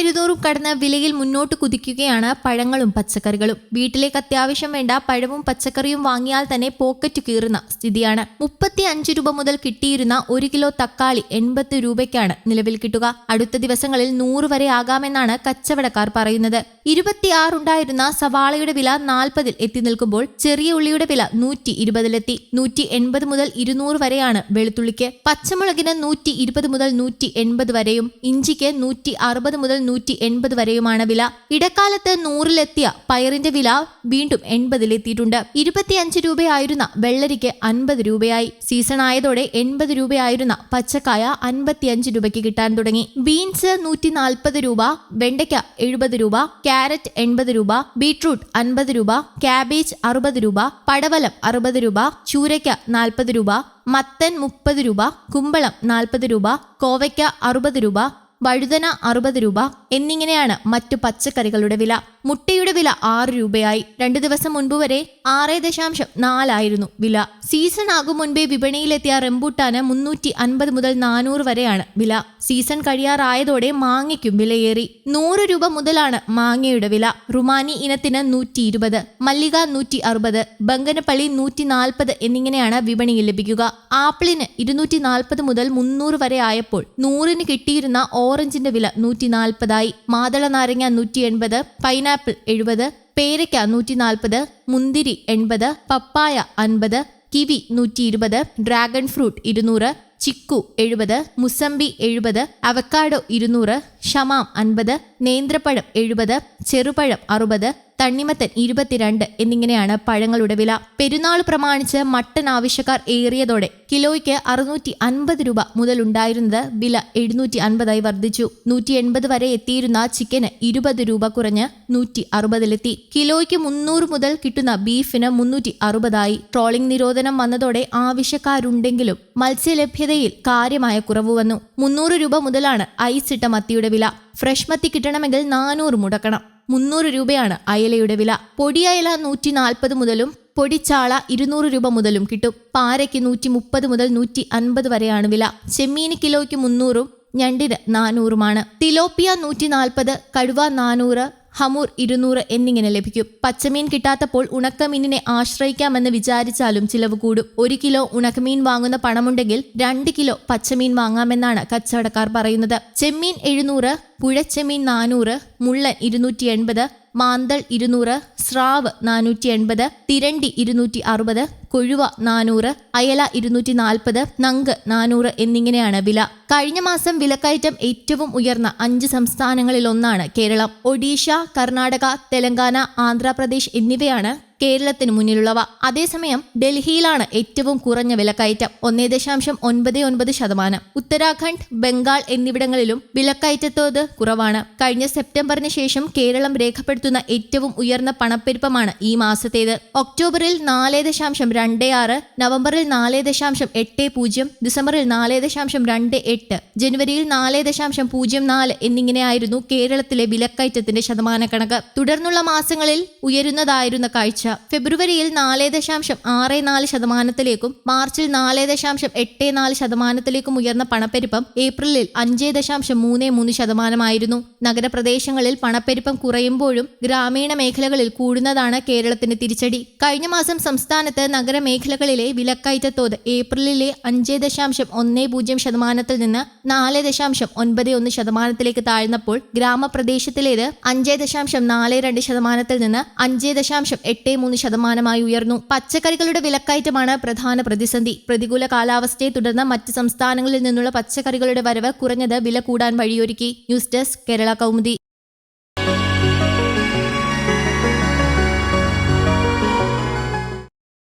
ഇരുന്നൂറും കടന്ന് വിലയിൽ മുന്നോട്ട് കുതിക്കുകയാണ് പഴങ്ങളും പച്ചക്കറികളും. വീട്ടിലേക്ക് അത്യാവശ്യം വേണ്ട പഴവും പച്ചക്കറിയും വാങ്ങിയാൽ തന്നെ പോക്കറ്റ് കീറുന്ന സ്ഥിതിയാണ്. മുപ്പത്തി അഞ്ച് രൂപ മുതൽ കിട്ടിയിരുന്ന ഒരു കിലോ തക്കാളി എൺപത് രൂപയ്ക്കാണ് നിലവിൽ കിട്ടുക. അടുത്ത ദിവസങ്ങളിൽ നൂറ് വരെ ആകാമെന്നാണ് കച്ചവടക്കാർ പറയുന്നത്. ഇരുപത്തിയാറുണ്ടായിരുന്ന സവാളയുടെ വില നാൽപ്പതിൽ എത്തി നിൽക്കുമ്പോൾ ചെറിയ ഉള്ളിയുടെ വില നൂറ്റി ഇരുപതിലെത്തി. നൂറ്റി എൺപത് മുതൽ ഇരുന്നൂറ് വരെയാണ് വെളുത്തുള്ളിക്ക്. പച്ചമുളകിന് നൂറ്റി ഇരുപത് മുതൽ നൂറ്റി എൺപത് വരെയും ഇഞ്ചിക്ക് നൂറ്റി അറുപത് മുതൽ നൂറ്റി എൺപത് വരെയുമാണ് വില. ഇടക്കാലത്ത് നൂറിലെത്തിയ പയറിന്റെ വില വീണ്ടും എൺപതിലെത്തിയിട്ടുണ്ട്. ഇരുപത്തിയഞ്ച് രൂപയായിരുന്ന വെള്ളരിക്ക് അൻപത് രൂപയായി. സീസൺ ആയതോടെ എൺപത് രൂപയായിരുന്ന പച്ചക്കായ അൻപത്തിയഞ്ച് രൂപയ്ക്ക് കിട്ടാൻ തുടങ്ങി. ബീൻസ് നൂറ്റി നാൽപ്പത് രൂപ വെണ്ടയ്ക്ക എഴുപത് രൂപ ക്യാരറ്റ് എൺപത് രൂപ ബീട്രൂട്ട് അൻപത് രൂപ ക്യാബേജ് അറുപത് രൂപ പടവലം അറുപത് രൂപ ചൂരയ്ക്ക നാൽപ്പത് രൂപ മത്തൻ മുപ്പത് രൂപ കുമ്പളം നാൽപ്പത് രൂപ കോവയ്ക്ക അറുപത് രൂപ വഴുതന അറുപത് രൂപ എന്നിങ്ങനെയാണ് മറ്റു പച്ചക്കറികളുടെ വില. മുട്ടയുടെ വില ആറ് രൂപയായി. രണ്ടു ദിവസം മുൻപ് വരെ ആറ് ദശാംശം നാലായിരുന്നു വില. സീസൺ ആകും മുൻപേ വിപണിയിലെത്തിയ റെമ്പൂട്ടാന് മുന്നൂറ്റി അൻപത് മുതൽ നാനൂറ് വരെയാണ് വില. സീസൺ കഴിയാറായതോടെ മാങ്ങയ്ക്കും വിലയേറി. നൂറ് രൂപ മുതലാണ് മാങ്ങയുടെ വില. റുമാനി ഇനത്തിന് നൂറ്റി ഇരുപത് മല്ലിക നൂറ്റി അറുപത് ബങ്കനപ്പള്ളി നൂറ്റി നാൽപ്പത് എന്നിങ്ങനെയാണ് വിപണിയിൽ ലഭിക്കുക. ആപ്പിളിന് ഇരുന്നൂറ്റി നാൽപ്പത് മുതൽ മുന്നൂറ് വരെ ആയപ്പോൾ നൂറിന് കിട്ടിയിരുന്ന ഓറഞ്ചിന്റെ വില നൂറ്റി നാൽപ്പതായി മാതള നാരങ്ങ നൂറ്റി എൺപത് പൈനാപ്പിൾ എഴുപത് പേരയ്ക്ക നൂറ്റി നാൽപ്പത് മുന്തിരി എൺപത് പപ്പായ അൻപത് കിവി നൂറ്റി ഇരുപത് ഡ്രാഗൺ ഫ്രൂട്ട് ഇരുന്നൂറ് ചിക്കു എഴുപത് മുസംബി എഴുപത് അവക്കാഡോ ഇരുന്നൂറ് ഷമാം അൻപത് നേന്ത്രപ്പഴം എഴുപത് ചെറുപഴം അറുപത് തണ്ണിമത്തൻ ഇരുപത്തിരണ്ട് എന്നിങ്ങനെയാണ് പഴങ്ങളുടെ വില. പെരുന്നാൾ പ്രമാണിച്ച് മട്ടൻ ആവശ്യക്കാർ ഏറിയതോടെ കിലോയ്ക്ക് അറുന്നൂറ്റി അൻപത് രൂപ മുതലുണ്ടായിരുന്നത് വില എഴുന്നൂറ്റി അൻപതായി വർദ്ധിച്ചു. നൂറ്റി എൺപത് വരെ എത്തിയിരുന്ന ചിക്കന് ഇരുപത് രൂപ കുറഞ്ഞ് നൂറ്റി അറുപതിലെത്തി കിലോയ്ക്ക് മുന്നൂറ് മുതൽ കിട്ടുന്ന ബീഫിന് മുന്നൂറ്റി അറുപതായി ട്രോളിംഗ് നിരോധനം വന്നതോടെ ആവശ്യക്കാരുണ്ടെങ്കിലും മത്സ്യലഭ്യതയിൽ കാര്യമായ കുറവ് വന്നു. മുന്നൂറ് രൂപ മുതലാണ് ഐസ് ഇട്ട മത്തിയുടെ വില. ഫ്രഷ് മത്തി കിട്ടണമെങ്കിൽ നാനൂറ് മുടക്കണം. മുന്നൂറ് രൂപയാണ് അയലയുടെ വില. പൊടിയയല നൂറ്റി നാൽപ്പത് മുതലും പൊടിച്ചാള ഇരുന്നൂറ് രൂപ മുതലും കിട്ടും. പാരയ്ക്ക് നൂറ്റി മുപ്പത് മുതൽ നൂറ്റി അൻപത് വരെയാണ് വില. ചെമ്മീന് കിലോയ്ക്ക് മുന്നൂറും ഞണ്ടിന് നാനൂറുമാണ്. തിലോപ്പിയ നൂറ്റി നാൽപ്പത് കടുവ നാനൂറ് ഹമൂർ ഇരുന്നൂറ് എന്നിങ്ങനെ ലഭിക്കും. പച്ചമീൻ കിട്ടാത്തപ്പോൾ ഉണക്കമീനിനെ ആശ്രയിക്കാമെന്ന് വിചാരിച്ചാലും ചിലവ് കൂടും. ഒരു കിലോ ഉണക്കമീൻ വാങ്ങുന്ന പണമുണ്ടെങ്കിൽ രണ്ട് കിലോ പച്ചമീൻ വാങ്ങാമെന്നാണ് കച്ചവടക്കാർ പറയുന്നത്. ചെമ്മീൻ എഴുന്നൂറ് പുഴച്ചെമ്മീൻ നാനൂറ് മുള്ളൻ ഇരുന്നൂറ്റി എൺപത് മാന്തൾ ഇരുന്നൂറ് സ്രാവ് നാനൂറ്റി എൺപത് തിരണ്ടി ഇരുന്നൂറ്റി അറുപത് കൊഴുവ നാനൂറ് അയല ഇരുന്നൂറ്റി നാൽപ്പത് നങ്ക് നാനൂറ് എന്നിങ്ങനെയാണ് വില. കഴിഞ്ഞ മാസം വിലക്കയറ്റം ഏറ്റവും ഉയർന്ന അഞ്ച് സംസ്ഥാനങ്ങളിൽ ഒന്നാണ് കേരളം. ഒഡീഷ കർണാടക തെലങ്കാന ആന്ധ്രാപ്രദേശ് എന്നിവയാണ് കേരളത്തിന് മുന്നിലുള്ളവ. അതേസമയം ഡൽഹിയിലാണ് ഏറ്റവും കുറഞ്ഞ വിലക്കയറ്റം. ഒന്നേ ദശാംശം ഒൻപത് ഒൻപത് ശതമാനം. ഉത്തരാഖണ്ഡ് ബംഗാൾ എന്നിവിടങ്ങളിലും വിലക്കയറ്റത്തോത് കുറവാണ്. കഴിഞ്ഞ സെപ്റ്റംബറിന് ശേഷം കേരളം രേഖപ്പെടുത്തുന്ന ഏറ്റവും ഉയർന്ന പണപ്പെരുപ്പമാണ് ഈ മാസത്തേത്. ഒക്ടോബറിൽ നാല് ദശാംശം രണ്ട് ആറ് നവംബറിൽ നാല് ദശാംശം എട്ട് പൂജ്യം ഡിസംബറിൽ നാല് ദശാംശം രണ്ട് എട്ട് ജനുവരിയിൽ നാല് ദശാംശം പൂജ്യം നാല് എന്നിങ്ങനെയായിരുന്നു കേരളത്തിലെ വിലക്കയറ്റത്തിന്റെ ശതമാന കണക്ക് തുടർന്നുള്ള മാസങ്ങളിൽ ഉയരുന്നതായിരുന്ന കാഴ്ച. ഫെബ്രുവരിയിൽ നാല് ദശാംശം ആറ് നാല് ശതമാനത്തിലേക്കും മാർച്ചിൽ നാല് ദശാംശം എട്ട് നാല് ശതമാനത്തിലേക്കും ഉയർന്ന പണപ്പെരുപ്പം ഏപ്രിലിൽ അഞ്ച് ദശാംശം മൂന്ന് മൂന്ന് ശതമാനമായിരുന്നു. നഗരപ്രദേശങ്ങളിൽ പണപ്പെരുപ്പം കുറയുമ്പോഴും ഗ്രാമീണ മേഖലകളിൽ കൂടുന്നതാണ് കേരളത്തിന്റെ തിരിച്ചടി. കഴിഞ്ഞ മാസം സംസ്ഥാനത്ത് നഗരമേഖലകളിലെ വിലക്കയറ്റത്തോത് ഏപ്രിലിലെ അഞ്ച് ദശാംശം ഒന്ന് പൂജ്യം ശതമാനത്തിൽ നിന്ന് നാല് ദശാംശം ഒൻപത് ഒന്ന് ശതമാനത്തിലേക്ക് താഴ്ന്നപ്പോൾ ഗ്രാമപ്രദേശത്തിലേത് അഞ്ച് ദശാംശം നാല് രണ്ട് ശതമാനത്തിൽ നിന്ന് അഞ്ച് ദശാംശം എട്ട് മൂന്ന് ശതമാനമായി ഉയർന്നു. പച്ചക്കറികളുടെ വിലക്കയറ്റമാണ് പ്രധാന പ്രതിസന്ധി. പ്രതികൂല കാലാവസ്ഥയെ തുടർന്ന് മറ്റ് സംസ്ഥാനങ്ങളിൽ നിന്നുള്ള പച്ചക്കറികളുടെ വരവ് കുറഞ്ഞത് വില കൂടാൻ വഴിയൊരുക്കി. News desk Kerala Kaumudi.